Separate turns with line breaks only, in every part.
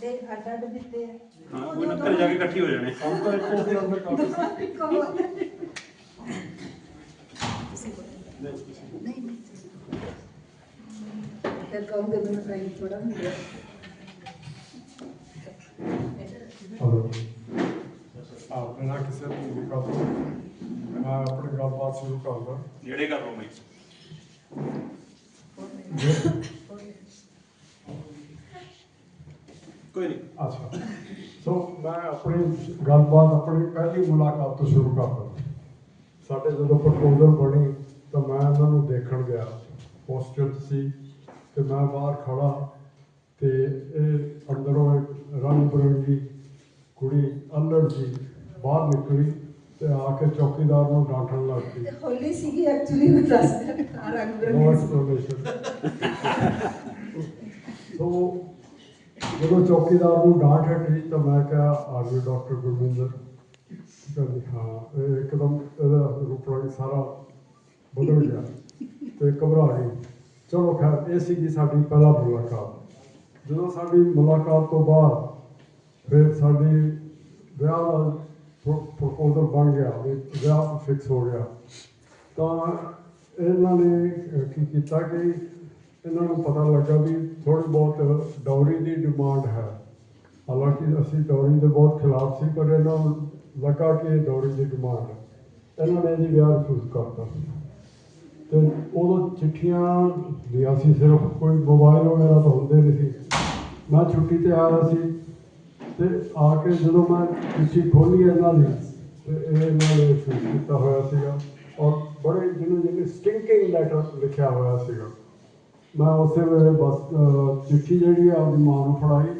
ਦੇਖ ਹੱਡ ਹੱਡ ਦਿੱਤੇ ਆ।
ਹਾਂ ਉਹ ਨਾ ਘਰ ਜਾ ਕੇ ਇਕੱਠੀ ਹੋ ਜਾਣੇ।
ਹਮ ਤਾਂ ਇੱਕੋ ਹੀ ਅੰਦਰ
ਕਹੋ ਨਹੀਂ ਫਿਰ ਕੰਮ ਕਰਨ ਦਾ ਟਾਈਮ ਥੋੜਾ ਹੁੰਦਾ।
ਹਲੋ ਆਪ ਬਿਨਾਂ ਕਿਸੇ ਨੂੰ ਵੀ ਕਰ ਮੈਂ ਆਪਣੀ ਗੱਲਬਾਤ ਸ਼ੁਰੂ ਕਰਦਾ
ਜਿਹੜੇ ਕਰ ਲਓ ਮੈਂ ਕੋਈ ਨਹੀਂ।
ਅੱਛਾ। ਸੋ ਮੈਂ ਆਪਣੀ ਗੱਲਬਾਤ ਆਪਣੀ ਪਹਿਲੀ ਮੁਲਾਕਾਤ ਤੋਂ ਸ਼ੁਰੂ ਕਰਦਾ ਸਾਡੇ ਜਦੋਂ ਪ੍ਰਪੋਜ਼ਲ ਬਣੀ ਤਾਂ ਮੈਂ ਉਹਨਾਂ ਨੂੰ ਦੇਖਣ ਗਿਆ। 'ਚ ਸੀ ਤੇ ਮੈਂ ਬਾਹਰ ਖੜਾ ਤੇ ਇਹ ਅੰਦਰੋਂ ਇੱਕ ਰੰਗ ਬਿਰੰਗੀ ਕੁੜੀ ਅਲੜ ਜੀ ਬਾਹਰ ਨਿਕਲੀ ਤੇ ਆ ਕੇ ਚੌਕੀਦਾਰ ਨੂੰ ਡਾਂਟਣ ਲੱਗ ਪਈ।
ਹੋਲੀ ਸੀਗੀ ਐਕਚੁਅਲੀ ਮੈਂ ਦੱਸ ਦਿਆਂ। ਰੰਗ ਬਰੰਗੀ
ਸੋ ਜਦੋਂ ਚੌਕੀਦਾਰ ਨੂੰ ਡਾਂਟ ਹਟੀ ਤਾਂ ਮੈਂ ਕਿਹਾ ਆ ਗਏ ਡਾਕਟਰ ਗੁਰਵਿੰਦਰ। ਕਹਿੰਦੀ ਹਾਂ। ਇਹ ਇੱਕਦਮ ਇਹਦਾ ਰੂਪ ਰੰਗ ਸਾਰਾ ਬਦਲ ਗਿਆ ਤੇ ਘਬਰਾ ਗਈ। ਚਲੋ ਖੈਰ, ਇਹ ਸੀਗੀ ਸਾਡੀ ਪਹਿਲਾ ਮੁਲਾਕਾਤ। ਜਦੋਂ ਸਾਡੀ ਮੁਲਾਕਾਤ ਤੋਂ ਬਾਅਦ ਫਿਰ ਸਾਡੀ ਵਿਆਹ ਦਾ ਪ੍ਰਪੋਜ਼ਲ ਬਣ ਗਿਆ, ਵੀ ਵਿਆਹ ਫਿਕਸ ਹੋ ਗਿਆ। ਤਾਂ ਇਹਨਾਂ ਨੇ ਕੀ ਕੀਤਾ ਕਿ ਇਹਨਾਂ ਨੂੰ ਪਤਾ ਲੱਗਾ ਵੀ ਥੋੜੀ ਬਹੁਤ ਡੌਰੀ ਦੀ ਡਿਮਾਂਡ ਹੈ। ਹਾਲਾਂਕਿ ਅਸੀਂ ਡੌਰੀ ਦੇ ਬਹੁਤ ਖਿਲਾਫ ਸੀ, ਪਰ ਇਹਨਾਂ ਨੂੰ ਲੱਗਾ ਕਿ ਇਹ ਡੌਰੀ ਦੀ ਡਿਮਾਂਡ ਹੈ। ਇਹਨਾਂ ਨੇ ਜੀ ਵਿਆਹ ਰਿਫਿਊਜ਼ ਕਰਤਾ। ਤੇ ਉਦੋਂ ਚਿੱਠੀਆਂ ਲਿਆ ਸੀ, ਸਿਰਫ ਕੋਈ ਮੋਬਾਈਲ ਵਗੈਰਾ ਤਾਂ ਹੁੰਦੇ ਨਹੀਂ ਸੀ। ਮੈਂ ਛੁੱਟੀ ਤੇ ਆਇਆ ਸੀ ਤੇ ਆ ਕੇ ਜਦੋਂ ਮੈਂ ਚਿੱਠੀ ਖੋਲੀ ਇਹਨਾਂ ਦੀ, ਤੇ ਇਹ ਇਹਨਾਂ ਨੇ refuse ਕੀਤਾ ਹੋਇਆ ਸੀਗਾ। ਔਰ ਬੜੇ ਜਿਹਨੂੰ ਜਿਹਨੂੰ ਸਟਿੰਕਿੰਗ ਲੈਟਰ ਲਿਖਿਆ ਹੋਇਆ ਸੀਗਾ। ਮੈਂ ਉਸੇ ਵੇਲੇ ਬਸ ਚਿੱਠੀ ਜਿਹੜੀ ਆ ਆਪਦੀ ਮਾਂ ਨੂੰ ਫੜਾਈ।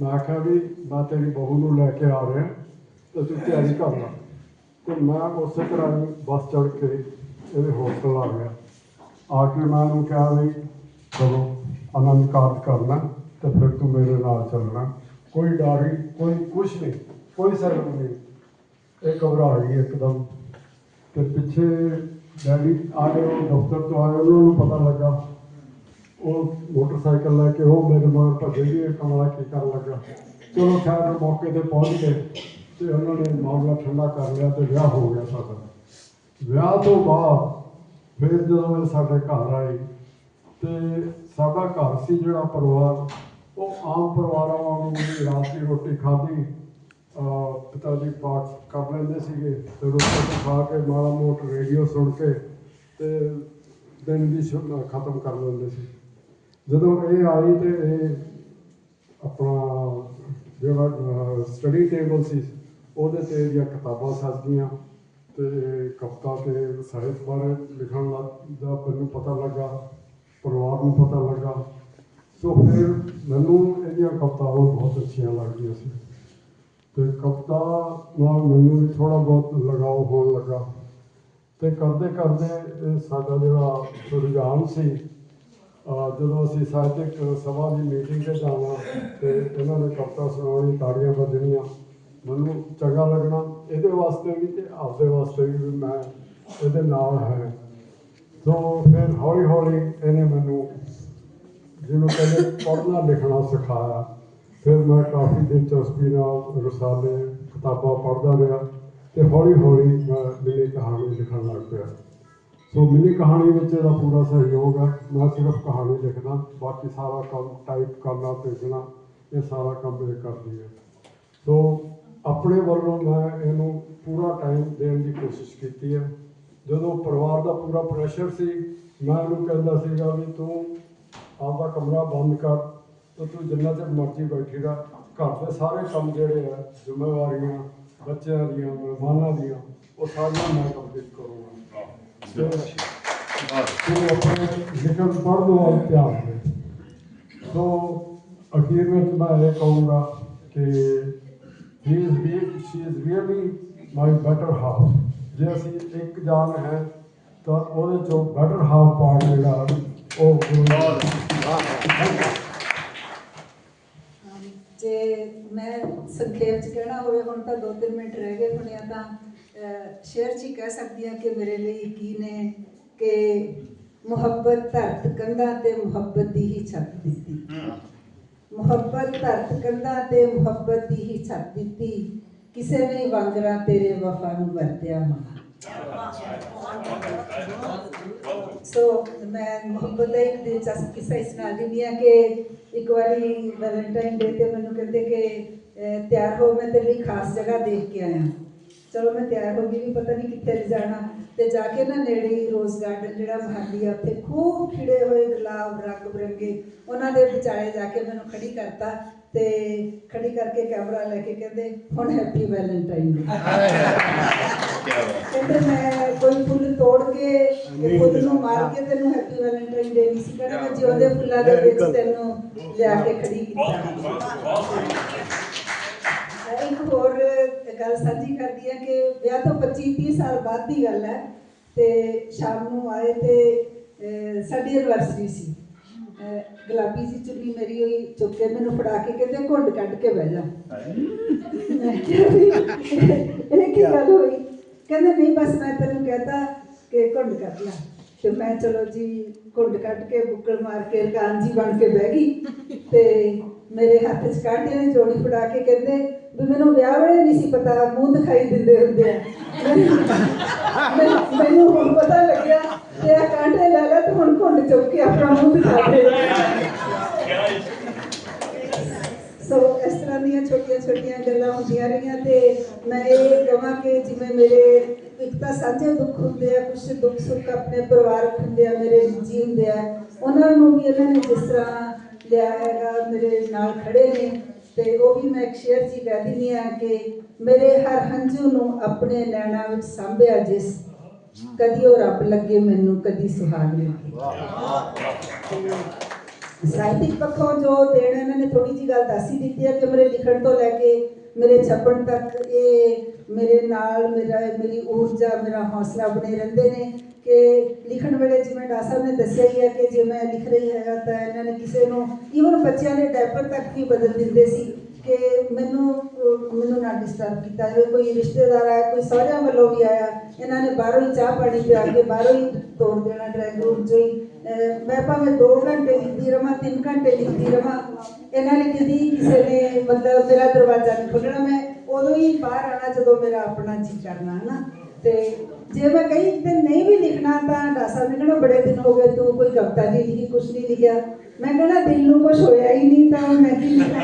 ਮੈਂ ਆਖਿਆ ਵੀ ਮੈਂ ਤੇਰੀ ਬਹੂ ਨੂੰ ਲੈ ਕੇ ਆ ਰਿਹਾ, ਤੇ ਤੂੰ ਤਿਆਰੀ ਕਰ ਲੈ। ਤੇ ਮੈਂ ਉਸੇ ਤਰ੍ਹਾਂ ਹੀ ਬੱਸ ਚੜ੍ਹ ਕੇ ਇਹਦੇ ਹੋਸਟਲ ਆ ਗਿਆ। ਆ ਕੇ ਮੈਂ ਉਹਨੂੰ ਕਿਹਾ ਵੀ ਚਲੋ, ਆਨੰਦ ਕਾਰਜ ਕਰਨਾ, ਤੇ ਫਿਰ ਤੂੰ ਮੇਰੇ ਨਾਲ ਚੱਲਣਾ। ਕੋਈ ਡਾਰੀ ਕੋਈ ਕੁਛ ਨਹੀਂ, ਕੋਈ ਸਰਮ ਨਹੀਂ। ਇਹ ਘਬਰਾ ਗਈ ਇੱਕਦਮ। ਤੇ ਪਿੱਛੇ ਡੈਡੀ ਆਏ ਉਹ ਦਫ਼ਤਰ ਤੋਂ ਆਏ ਉਹਨਾਂ ਨੂੰ ਪਤਾ ਲੱਗਾ ਉਹ ਮੋਟਰਸਾਈਕਲ ਲੈ ਕੇ ਉਹ ਮੇਰੇ ਮਗਰ ਭੱਜੇ ਜੀ ਇਹ ਕਮਲਾ ਕੀ ਕਰਨ ਲੱਗਾ। ਚਲੋ ਖੈਰ, ਮੌਕੇ ਤੇ ਪਹੁੰਚ ਗਏ ਤੇ ਉਹਨਾਂ ਨੇ ਮਾਮਲਾ ਠੰਡਾ ਕਰ ਲਿਆ ਤੇ ਵਿਆਹ ਹੋ ਗਿਆ ਸਾਡਾ। ਵਿਆਹ ਤੋਂ ਬਾਅਦ ਫਿਰ ਜਦੋਂ ਇਹ ਸਾਡੇ ਘਰ ਆਈ ਤੇ ਸਾਡਾ ਘਰ ਸੀ ਜਿਹੜਾ ਪਰਿਵਾਰ, ਉਹ ਆਮ ਪਰਿਵਾਰਾਂ ਵਾਂਗੂ ਹੀ ਰਾਤ ਦੀ ਰੋਟੀ ਖਾਧੀ ਪਿਤਾ ਜੀ ਪਾਠ ਕਰ ਲੈਂਦੇ ਸੀਗੇ ਤੇ ਰੋਟੀ ਖਾ ਕੇ ਮਾੜਾ ਮੋਟ ਰੇਡੀਓ ਸੁਣ ਕੇ ਤੇ ਦਿਨ ਦੀ ਖਤਮ ਕਰ ਲੈਂਦੇ ਸੀ। ਜਦੋਂ ਇਹ ਆਈ ਤੇ ਇਹ ਆਪਣਾ ਜਿਹੜਾ ਸਟੱਡੀ ਟੇਬਲ ਸੀ, ਉਹਦੇ ਤੇ ਇਹਦੀਆਂ ਕਿਤਾਬਾਂ ਸੱਜ ਗਈਆਂ ਤੇ ਕਵਿਤਾ ਤੇ ਸਾਹਿਤ ਬਾਰੇ ਲਿਖਣ ਲੱਗ ਦਾ ਮੈਨੂੰ ਪਤਾ ਲੱਗਾ, ਪਰਿਵਾਰ ਨੂੰ ਪਤਾ ਲੱਗਾ। ਸੋ ਫਿਰ ਮੈਨੂੰ ਇਹਦੀਆਂ ਕਵਿਤਾਵਾਂ ਬਹੁਤ ਅੱਛੀਆਂ ਲੱਗਦੀਆਂ ਸੀ। ਤੇ ਕਵਿਤਾ ਨਾਲ ਮੈਨੂੰ ਵੀ ਥੋੜਾ ਬਹੁਤ ਲਗਾਓ ਹੋਣ ਲੱਗਾ। ਤੇ ਕਰਦੇ ਕਰਦੇ ਸਾਡਾ ਜਿਹੜਾ ਰੁਝਾਨ ਸੀ ਜਦੋਂ ਅਸੀਂ ਸਾਹਿਤਕ ਸਭਾ ਦੀ ਮੀਟਿੰਗ ਤੇ ਜਾਣਾ ਤੇ ਇਹਨਾਂ ਨੇ ਕਵਿਤਾ ਸੁਣਾਉਣੀ ਤਾੜੀਆਂ ਵੱਜਣੀਆਂ, ਮੈਨੂੰ ਚੰਗਾ ਲੱਗਣਾ। ਇਹਦੇ ਵਾਸਤੇ ਵੀ ਤੇ ਆਪਦੇ ਵਾਸਤੇ ਵੀ ਮੈਂ ਇਹਦੇ ਨਾਲ ਹੈ। ਸੋ ਫਿਰ ਹੌਲੀ ਹੌਲੀ ਇਹਨੇ ਮੈਨੂੰ ਜਿਹਨੂੰ ਕਹਿੰਦੇ ਪੜ੍ਹਨਾ ਲਿਖਣਾ ਸਿਖਾਇਆ। ਫਿਰ ਮੈਂ ਕਾਫੀ ਦਿਲਚਸਪੀ ਨਾਲ ਰਸਾਲੇ ਕਿਤਾਬਾਂ ਪੜ੍ਹਦਾ ਰਿਹਾ ਤੇ ਹੌਲੀ ਹੌਲੀ ਮੈਂ ਮੇਰੀ ਕਹਾਣੀ ਲਿਖਣ ਲੱਗ ਪਿਆ। ਸੋ ਮਿਲੀ ਕਹਾਣੀ ਵਿੱਚ ਇਹਦਾ ਪੂਰਾ ਸਹਿਯੋਗ ਹੈ। ਮੈਂ ਸਿਰਫ ਕਹਾਣੀ ਲਿਖਦਾ, ਬਾਕੀ ਸਾਰਾ ਕੰਮ ਟਾਈਪ ਕਰਨਾ ਭੇਜਣਾ ਇਹ ਸਾਰਾ ਕੰਮ ਇਹ ਕਰਦੀ ਹੈ। ਸੋ ਆਪਣੇ ਵੱਲੋਂ ਮੈਂ ਇਹਨੂੰ ਪੂਰਾ ਟਾਈਮ ਦੇਣ ਦੀ ਕੋਸ਼ਿਸ਼ ਕੀਤੀ ਹੈ। ਜਦੋਂ ਪਰਿਵਾਰ ਦਾ ਪੂਰਾ ਪ੍ਰੈਸ਼ਰ ਸੀ, ਮੈਂ ਇਹਨੂੰ ਕਹਿੰਦਾ ਸੀਗਾ ਵੀ ਤੂੰ ਆਪਦਾ ਕਮਰਾ ਬੰਦ ਕਰ, ਤੇ ਤੂੰ ਜਿੰਨਾ ਚਿਰ ਮਰਜ਼ੀ ਬੈਠੀ ਰਹਿ ਘਰ ਦੇ ਸਾਰੇ ਕੰਮ ਜਿਹੜੇ ਆ, ਜ਼ਿੰਮੇਵਾਰੀਆਂ, ਬੱਚਿਆਂ ਦੀਆਂ, ਮਹਿਮਾਨਾਂ ਦੀਆਂ, ਉਹ ਸਾਰੀਆਂ ਮੈਂ ਕੰਪਲੀਟ ਕਰੂੰਗਾ। ਤੇ ਤੂੰ ਆਪਣੇ ਲਿਖਣ ਪੜ੍ਹਨ ਵੱਲ ਧਿਆਨ ਦੇ ਸੋ ਅਖੀਰ ਵਿੱਚ ਮੈਂ ਇਹ ਕਹੂੰਗਾ ਕਿ he is real, she is really my better half ਜੇ ਅਸੀਂ ਇੱਕ ਜਾਨ ਹੈ ਤਾਂ ਉਹਦੇ ਚੋਂ better half ਪਾਰਟ ਜਿਹੜਾ ਉਹ ਗੁਰੂ
ਜੇ ਮੈਂ ਸੰਖੇਪ ਚ ਕਹਿਣਾ ਹੋਵੇ ਹੁਣ ਤਾਂ 2-3 ਮਿੰਟ ਰਹਿ ਗਏ ਹੋਣੇ ਆ ਤਾਂ ਚ ਹੀ ਕਹਿ ਸਕਦੀ ਹਾਂ ਕਿ ਮੇਰੇ ਲਈ ਕੀ ਨੇ ਕਿ ਮੁਹੱਬਤ ਧਰਤ ਕੰਧਾਂ ਤੇ ਮੁਹੱਬਤ ਦੀ ਹੀ ਛੱਤ ਦਿੱਤੀ। ਮੁਹੱਬਤ ਧਰਤ ਕੰਧਾਂ ਤੇ ਮੁਹੱਬਤ ਦੀ ਹੀ ਛੱਤ ਦਿੱਤੀ। ਕਿਸੇ ਨੇ ਵਾਂਗਰਾ ਤੇਰੇ ਵਫਾ ਨੂੰ ਵਰਤਿਆ ਮਾਂ। ਸੋ ਮੈਂ ਮੁਹੱਬਤ ਦਾ ਇੱਕ ਦਿਲਚਸਪ ਕਿੱਸਾ ਇਸ ਨਾਲ ਦਿੰਦੀ ਹਾਂ ਕਿ ਇੱਕ ਵਾਰੀ ਵੈਲੈਂਟਾਈਨ ਡੇ ਤੇ ਮੈਨੂੰ ਕਹਿੰਦੇ ਕਿ ਤਿਆਰ ਹੋ ਮੈਂ ਤੇਰੇ ਲਈ ਖਾਸ ਜਗ੍ਹਾ ਦੇਖ ਕੇ ਆਇਆ। ਚਲੋ ਮੈਂ ਤਿਆਰ ਹੋ ਗਈ ਵੀ ਪਤਾ ਨਹੀਂ ਕਿੱਥੇ ਲਿਜਾਣਾ ਤੇ ਜਾ ਕੇ ਨਾ ਨੇੜੇ ਹੀ ਰੋਜ਼ ਗਾਰਡਨ ਜਿਹੜਾ ਮਹਾਲੀ ਆ ਉੱਥੇ ਖੂਬ ਖਿੜੇ ਹੋਏ ਗੁਲਾਬ ਰੰਗ ਬਰੰਗੇ। ਉਹਨਾਂ ਦੇ ਵਿਚਾਲੇ ਜਾ ਕੇ ਮੈਨੂੰ ਖੜੀ ਕਰਤਾ ਤੇ ਖੜੀ ਕਰਕੇ ਕੈਮਰਾ ਲੈ ਕੇ ਕਹਿੰਦੇ ਹੁਣ ਹੈਪੀ ਵੈਲੈਂਟਾਈਨ ਡੇ ਕਹਿੰਦੇ ਮੈਂ ਕੋਈ ਫੁੱਲ ਤੋੜ ਕੇ ਤੇ ਫੁੱਲ ਨੂੰ ਮਾਰ ਕੇ ਤੈਨੂੰ ਹੈਪੀ ਵੈਲੈਂਟਾਈਨ ਡੇ ਨਹੀਂ ਸੀ। ਕਹਿੰਦਾ ਮੈਂ ਜਿਉਂਦੇ ਫੁੱਲਾਂ ਦੇ ਵਿੱਚ ਤੈਨੂੰ ਲਿਆ ਕੇ ਖੜੀ ਕੀਤਾ। ਇੱਕ ਹੋਰ ਗੱਲ ਸਾਂਝੀ ਕਰਦੀ ਹੈ ਕਿ ਵਿਆਹ ਤੋਂ 25 30 ਸਾਲ ਬਾਅਦ ਦੀ ਗੱਲ ਹੈ ਤੇ ਸ਼ਾਮ ਨੂੰ ਆਏ ਤੇ ਸਾਡੀ ਐਨਵਰਸਰੀ ਸੀ। ਗੁਲਾਬੀ ਜੀ ਚੁੰਨੀ ਮੇਰੀ ਹੋਈ ਚੁੱਕ ਕੇ ਮੈਨੂੰ ਫੜਾ ਕੇ ਕਹਿੰਦੇ ਘੁੰਡ ਕੱਢ ਕੇ ਬਹਿ ਜਾ। ਮੈਂ ਕਿਹਾ ਇਹ ਕੀ ਗੱਲ ਹੋਈ? ਕਹਿੰਦੇ ਨਹੀਂ, ਬਸ ਮੈਂ ਤੈਨੂੰ ਕਹਤਾ ਕਿ ਘੁੰਡ ਕੱਢ ਲੈ। ਤੇ ਮੈਂ ਚਲੋ ਜੀ, ਘੁੰਡ ਕੱਢ ਕੇ ਬੁੱਕਲ ਮਾਰ ਕੇ ਰਕਾਨ ਜੀ ਬਣ ਕੇ ਬਹਿ ਗਈ। ਤੇ ਮੇਰੇ ਹੱਥ 'ਚ ਕਾਂਟਿਆਂ ਨੇ ਜੋੜੀ ਫੜਾ ਕੇ ਕਹਿੰਦੇ ਵੀ ਮੈਨੂੰ ਵਿਆਹ ਵੇਲੇ ਨਹੀਂ ਸੀ ਪਤਾ, ਮੂੰਹ ਦਿਖਾਈ ਦਿੰਦੇ ਹੁੰਦੇ ਆ। ਮੈਨੂੰ- ਮੈਨੂੰ ਹੁਣ ਪਤਾ ਲੱਗਿਆ ਤੇ ਆ ਕਾਂਟੇ ਲੈ ਲੈ ਤੇ ਹੁਣ ਘੁੰਡ ਚੁੱਕ ਕੇ ਆਪਣਾ ਮੂੰਹ ਦਿਖਾ ਦੇ। ਸੋ ਇਸ ਤਰ੍ਹਾਂ ਦੀਆਂ ਛੋਟੀਆਂ ਛੋਟੀਆਂ ਗੱਲਾਂ ਹੁੰਦੀਆਂ ਰਹੀਆਂ ਤੇ ਮੈਂ ਇਹ ਕਹਾਂ ਕਿ ਜਿਵੇਂ ਮੇਰੇ ਇੱਕ ਤਾਂ ਸਾਂਝੇ ਦੁੱਖ ਹੁੰਦੇ ਆ ਕੁਝ ਦੁੱਖ ਸੁੱਖ ਆਪਣੇ ਪਰਿਵਾਰਕ ਹੁੰਦੇ ਆ, ਮੇਰੇ ਨਿੱਜੀ ਹੁੰਦੇ ਆ, ਉਹਨਾਂ ਨੂੰ ਵੀ ਇਹਨਾਂ ਨੇ ਜਿਸ ਤਰ੍ਹਾਂ ਲਿਆ ਹੈਗਾ, ਮੇਰੇ ਨਾਲ ਖੜੇ ਨੇ ਤੇ ਉਹ ਵੀ ਮੈਂ ਇੱਕ ਸ਼ੇਅਰ ਜੀ ਕਹਿ ਦਿੰਦੀ ਆ ਕਿ ਮੇਰੇ ਹਰ ਹੰਝੂ ਨੂੰ ਆਪਣੇ ਨੈਣਾ ਵਿੱਚ ਸਾਂਭਿਆ ਜਿਸ ਕਦੀ ਉਹ ਰੱਬ ਲੱਗੇ, ਮੈਨੂੰ ਕਦੀ ਸੁਹਾਗ ਲੱਗੇ। ਸਾਹਿਤਿਕ ਪੱਖੋਂ ਜੋ ਦੇਣ ਇਹਨਾਂ ਨੇ ਥੋੜੀ ਜੀ ਗੱਲ ਦੱਸ ਹੀ ਦਿੱਤੀ ਹੈ ਕਿ ਮੇਰੇ ਲਿਖਣ ਤੋਂ ਲੈ ਕੇ ਮੇਰੇ ਛਪਣ ਤੱਕ ਇਹ ਮੇਰੇ ਨਾਲ ਮੇਰਾ, ਮੇਰੀ ਊਰਜਾ, ਮੇਰਾ ਹੌਸਲਾ ਬਣੇ ਰਹਿੰਦੇ ਨੇ। ਕਿ ਲਿਖਣ ਵੇਲੇ ਜਿਵੇਂ ਡਾ ਸਾਹਿਬ ਨੇ ਦੱਸਿਆ ਹੀ ਹੈ ਕਿ ਜੇ ਮੈਂ ਲਿਖ ਰਹੀ ਹੈਗਾ ਤਾਂ ਇਹਨਾਂ ਨੇ ਕਿਸੇ ਨੂੰ ਈਵਨ ਬੱਚਿਆਂ ਦੇ ਡਾਇਪਰ ਤੱਕ ਵੀ ਬਦਲ ਦਿੰਦੇ ਸੀ ਕਿ ਮੈਨੂੰ ਮੈਨੂੰ ਨਾ ਡਿਸਟਰਬ ਕੀਤਾ ਜਾਵੇ। ਕੋਈ ਰਿਸ਼ਤੇਦਾਰ ਆਇਆ, ਕੋਈ ਸਹੁਰਿਆਂ ਵੱਲੋਂ ਵੀ ਆਇਆ, ਇਹਨਾਂ ਨੇ ਬਾਹਰੋਂ ਹੀ ਚਾਹ ਪਾਣੀ ਪਿਆ ਕੇ ਬਾਹਰੋਂ ਹੀ ਤੋੜ ਦੇਣਾ ਡਰਾਈਵ ਰੂਮ ਚੋਂ ਹੀ। ਮੈਂ ਭਾਵੇਂ 2 ਘੰਟੇ ਲਿਖਦੀ ਰਵਾਂ 3 ਘੰਟੇ ਲਿਖਦੀ ਰਵਾਂ, ਇਹਨਾਂ ਨੇ ਕਦੀ ਕਿਸੇ ਨੇ ਮਤਲਬ ਮੇਰਾ ਦਰਵਾਜ਼ਾ ਨਹੀਂ ਖੋਲ੍ਹਣਾ। ਮੈਂ ਉਦੋਂ ਹੀ ਬਾਹਰ ਆਣਾ ਜਦੋਂ ਮੇਰਾ ਆਪਣਾ ਜੀ ਕਰਨਾ ਹੈ ਨਾ ਤੇ ਜੇ ਮੈਂ ਕਈ ਦਿਨ ਨਹੀਂ ਵੀ ਲਿਖਣਾ ਤਾਂ ਡਾਸਾ ਨੇ ਕਹਿਣਾ ਬੜੇ ਦਿਨ ਹੋ ਗਏ ਤੂੰ ਕੋਈ ਕਵਿਤਾ ਨਹੀਂ ਲਿਖੀ, ਕੁਛ ਨਹੀਂ ਲਿਖਿਆ। ਮੈਂ ਕਹਿਣਾ ਦਿਲ ਨੂੰ ਕੁਛ ਹੋਇਆ ਹੀ ਨਹੀਂ ਤਾਂ ਮੈਂ ਕੀ ਲਿਖਾਂ?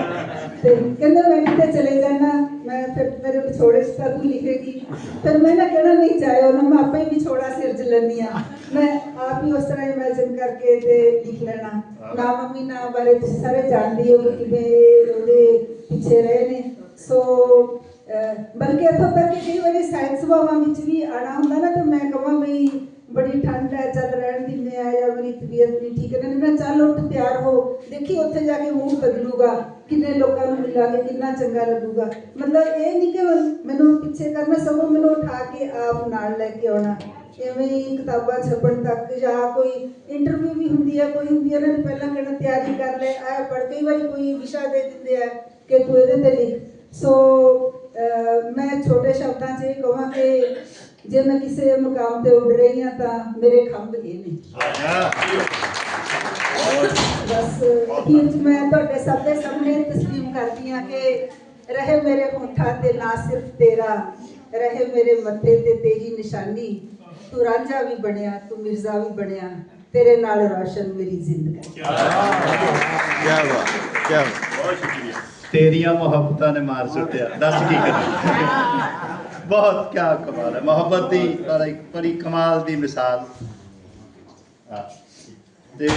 ਤੇ ਕਹਿੰਦਾ, ਮੈਂ ਕਿਤੇ ਚਲੇ ਜਾਣਾ, ਮੈਂ ਫਿਰ ਮੇਰੇ ਵਿਛੋੜੇ 'ਚ ਤਾਂ ਤੂੰ ਲਿਖੇਗੀ। ਫਿਰ ਮੈਂ ਨਾ ਕਹਿਣਾ ਨਹੀਂ ਚਾਹੇ ਉਹਨਾਂ ਮੈਂ ਆਪੇ ਹੀ ਵਿਛੋੜਾ ਸਿਰਜ ਲੈਂਦੀ ਆ ਮੈਂ ਆਪ ਹੀ ਉਸ ਤਰ੍ਹਾਂ ਇਮੇਜਿਨ ਕਰਕੇ ਤੇ ਲਿਖ ਲੈਣਾ। ਨਾ ਮੰਮੀ, ਨਾ ਬਾਰੇ ਤੁਸੀਂ ਸਾਰੇ ਜਾਣਦੇ ਹੋ ਕਿ ਕਿਵੇਂ ਉਹਦੇ ਪਿੱਛੇ ਰਹੇ ਨੇ। ਸੋ ਬਲਕਿ ਇੱਥੋਂ ਤੱਕ ਕਿ ਕਈ ਵਾਰੀ ਸਾਇੰਸ ਸਭਾਵਾਂ ਵਿੱਚ ਵੀ ਆਣਾ ਹੁੰਦਾ ਨਾ, ਤਾਂ ਮੈਂ ਕਹਾਂ ਵੀ ਬੜੀ ਠੰਡ ਹੈ, ਚੱਲ ਰਹਿਣ ਦਿੰਦੇ ਆ ਜਾਂ ਮੇਰੀ ਤਬੀਅਤ ਨਹੀਂ ਠੀਕ ਹੈ ਮੈਂ ਚੱਲ ਉੱਠ ਤਿਆਰ ਹੋ, ਦੇਖੀ ਉੱਥੇ ਜਾ ਕੇ ਮੂਡ ਬਦਲੂਗਾ, ਕਿੰਨੇ ਲੋਕਾਂ ਨੂੰ ਮਿਲਾਂਗੇ, ਕਿੰਨਾ ਚੰਗਾ ਲੱਗੂਗਾ। ਮਤਲਬ ਇਹ ਨਹੀਂ ਕਿ ਮੈਨੂੰ ਪਿੱਛੇ ਕਰਨਾ, ਸਗੋਂ ਮੈਨੂੰ ਉਠਾ ਕੇ ਆਪ ਨਾਲ ਲੈ ਕੇ ਆਉਣਾ। ਇਵੇਂ ਹੀ ਕਿਤਾਬਾਂ ਛਪਣ ਤੱਕ ਜਾਂ ਕੋਈ ਇੰਟਰਵਿਊ ਵੀ ਹੁੰਦੀ ਹੈ ਕੋਈ ਹੁੰਦੀ ਹੈ ਨਾ ਪਹਿਲਾਂ ਕਹਿਣਾ ਤਿਆਰੀ ਕਰ ਲੈ ਆ ਪੜ ਕਈ ਵਾਰੀ ਕੋਈ ਵਿਸ਼ਾ ਦੇ ਦਿੰਦੇ ਆ ਕਿ ਤੂੰ ਇਹਦੇ ਤੇ ਲਿਖ। ਸੋ ਮੈਂ ਛੋਟੇ ਸ਼ਬਦਾਂ 'ਚ ਇਹ ਕਹਾਂ ਕਿ ਜੇ ਮੈਂ ਕਿਸੇ ਮੁਕਾਮ ਤੇ ਉੱਡ ਰਹੀ ਹਾਂ ਤਾਂ ਮੇਰੇ ਖੰਭ ਇਹ ਨੇ। ਬਸ, ਅਖੀਰ ਮੈਂ ਤੁਹਾਡੇ ਸਭ ਦੇ ਸਾਹਮਣੇ ਤਸਲੀਮ ਕਰਦੀ ਹਾਂ ਕਿ ਰਹੇ ਮੇਰੇ ਹੋਠਾਂ ਤੇ ਨਾ ਸਿਰਫ ਤੇਰਾ, ਰਹੇ ਮੇਰੇ ਮੱਥੇ ਤੇ ਤੇਰੀ ਨਿਸ਼ਾਨੀ। ਤੂੰ ਰਾਂਝਾ ਵੀ ਬਣਿਆ, ਤੂੰ ਮਿਰਜ਼ਾ ਵੀ ਬਣਿਆ, ਤੇਰੇ ਨਾਲ ਰੌਸ਼ਨ ਮੇਰੀ ਜ਼ਿੰਦਗੀ।
ਕਿਆ ਬਾਤ ਕਿਆ ਬਾਤ।
ਤੇਰੀਆਂ ਮੁਹੱਬਤਾਂ ਨੇ ਮਾਰ ਸੁੱਟਿਆ। ਦੱਸ ਕੀ ਕਰਾਂ? ਬਹੁਤ ਕਿਆ ਕਮਾਲ ਹੈ। ਮੁਹੱਬਤ ਦੀ ਬੜੀ ਕਮਾਲ ਦੀ ਮਿਸਾਲ। ਤੇ